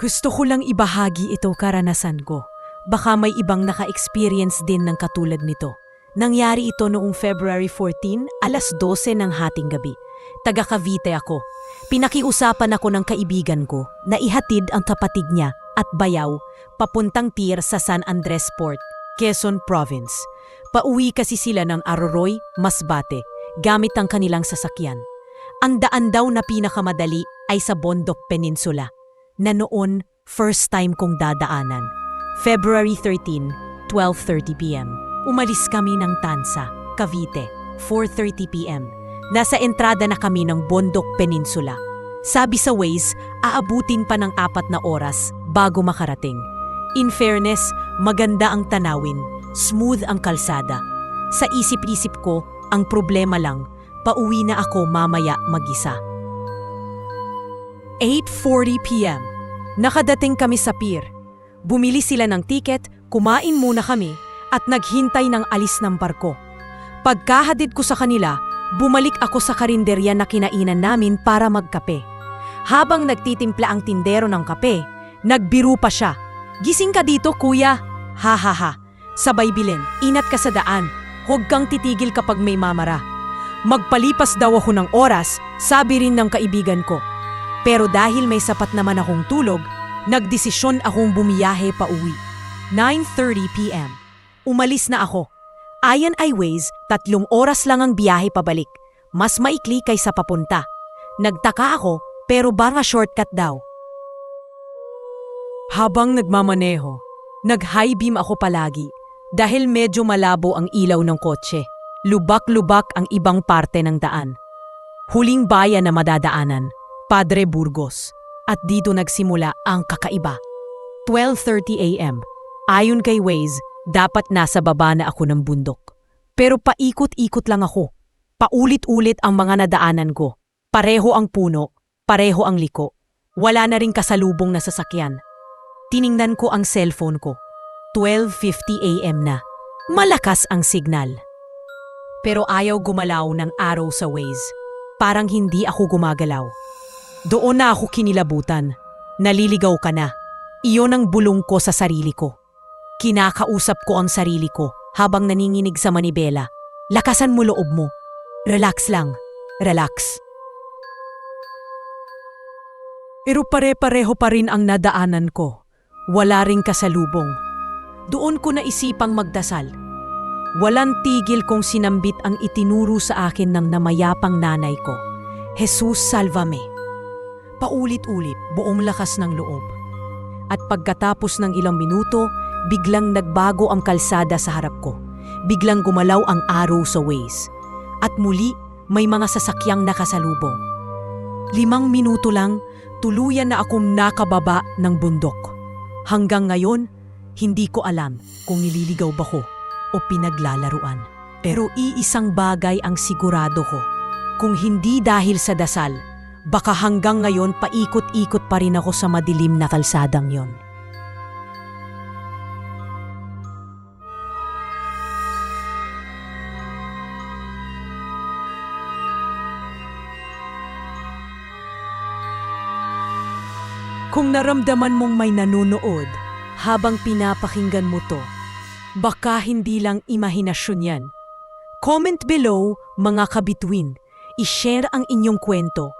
Gusto ko lang ibahagi ito karanasan ko. Baka may ibang naka-experience din ng katulad nito. Nangyari ito noong February 14, alas 12 ng hating gabi. Taga Cavite ako. Pinakiusapan ako ng kaibigan ko na ihatid ang kapatid niya at bayaw papuntang pier sa San Andres Port, Quezon Province. Pauwi kasi sila ng Aroroy, Masbate, gamit ang kanilang sasakyan. Ang daan daw na pinakamadali ay sa Bondok Peninsula, na noon first time kong dadaanan. February 13, 12.30pm. Umalis kami ng Tansa, Cavite, 4.30pm. Nasa entrada na kami ng Bondok Peninsula. Sabi sa Waze, aabutin pa ng apat na oras bago makarating. In fairness, maganda ang tanawin, smooth ang kalsada. Sa isip-isip ko, ang problema lang, pauwi na ako mamaya mag-isa. 8.40pm. Nakadating kami sa pier. Bumili sila ng tiket, kumain muna kami, at naghintay ng alis ng barko. Pagkahadid ko sa kanila, bumalik ako sa karinderya na kinainan namin para magkape. Habang nagtitimpla ang tindero ng kape, nagbiro pa siya. Gising ka dito, kuya. Ha ha ha. Sabay bilin, inat ka sa daan. Huwag kang titigil kapag may mamara. Magpalipas daw ako ng oras, sabi rin ng kaibigan ko. Pero dahil may sapat naman akong tulog, nagdesisyon akong bumiyahe pa uwi. 9.30pm. Umalis na ako. Ayan ay Waze, tatlong oras lang ang biyahe pabalik. Mas maikli kaysa papunta. Nagtaka ako, pero baka shortcut daw. Habang nagmamaneho, nag-high beam ako palagi dahil medyo malabo ang ilaw ng kotse. Lubak-lubak ang ibang parte ng daan. Huling bayan na madadaanan, Padre Burgos. At dito nagsimula ang kakaiba. 12.30 a.m. Ayon kay Waze, dapat nasa baba na ako ng bundok. Pero paikot-ikot lang ako. Paulit-ulit ang mga nadaanan ko. Pareho ang puno, pareho ang liko. Wala na ring kasalubong na sasakyan. Tiningnan ko ang cellphone ko. 12.50 a.m. na. Malakas ang signal. Pero ayaw gumalaw ng araw sa Waze. Parang hindi ako gumagalaw. Doon na ako kinilabutan. Naliligaw ka na. Iyon ang bulong ko sa sarili ko. Kinakausap ko ang sarili ko habang naninginig sa manibela. Lakasan mo loob mo. Relax lang. Relax. Pero pare-pareho pa rin ang nadaanan ko. Wala ring kasalubong. Doon ko naisipang magdasal. Walang tigil kong sinambit ang itinuro sa akin ng namayapang nanay ko. Jesus salvame. Paulit-ulit, buong lakas ng loob. At pagkatapos ng ilang minuto, biglang nagbago ang kalsada sa harap ko. Biglang gumalaw ang araw sa Waze. At muli, may mga sasakyang nakasalubong. Limang minuto lang, tuluyan na akong nakababa ng bundok. Hanggang ngayon, hindi ko alam kung nililigaw ba ko o pinaglalaruan. Pero iisang bagay ang sigurado ko. Kung hindi dahil sa dasal, baka hanggang ngayon paikot-ikot pa rin ako sa madilim na kalsadang yon. Kung naramdaman mong may nanonood habang pinapakinggan mo to, baka hindi lang imahinasyon yan. Comment below, mga kabituin. I-share ang inyong kwento.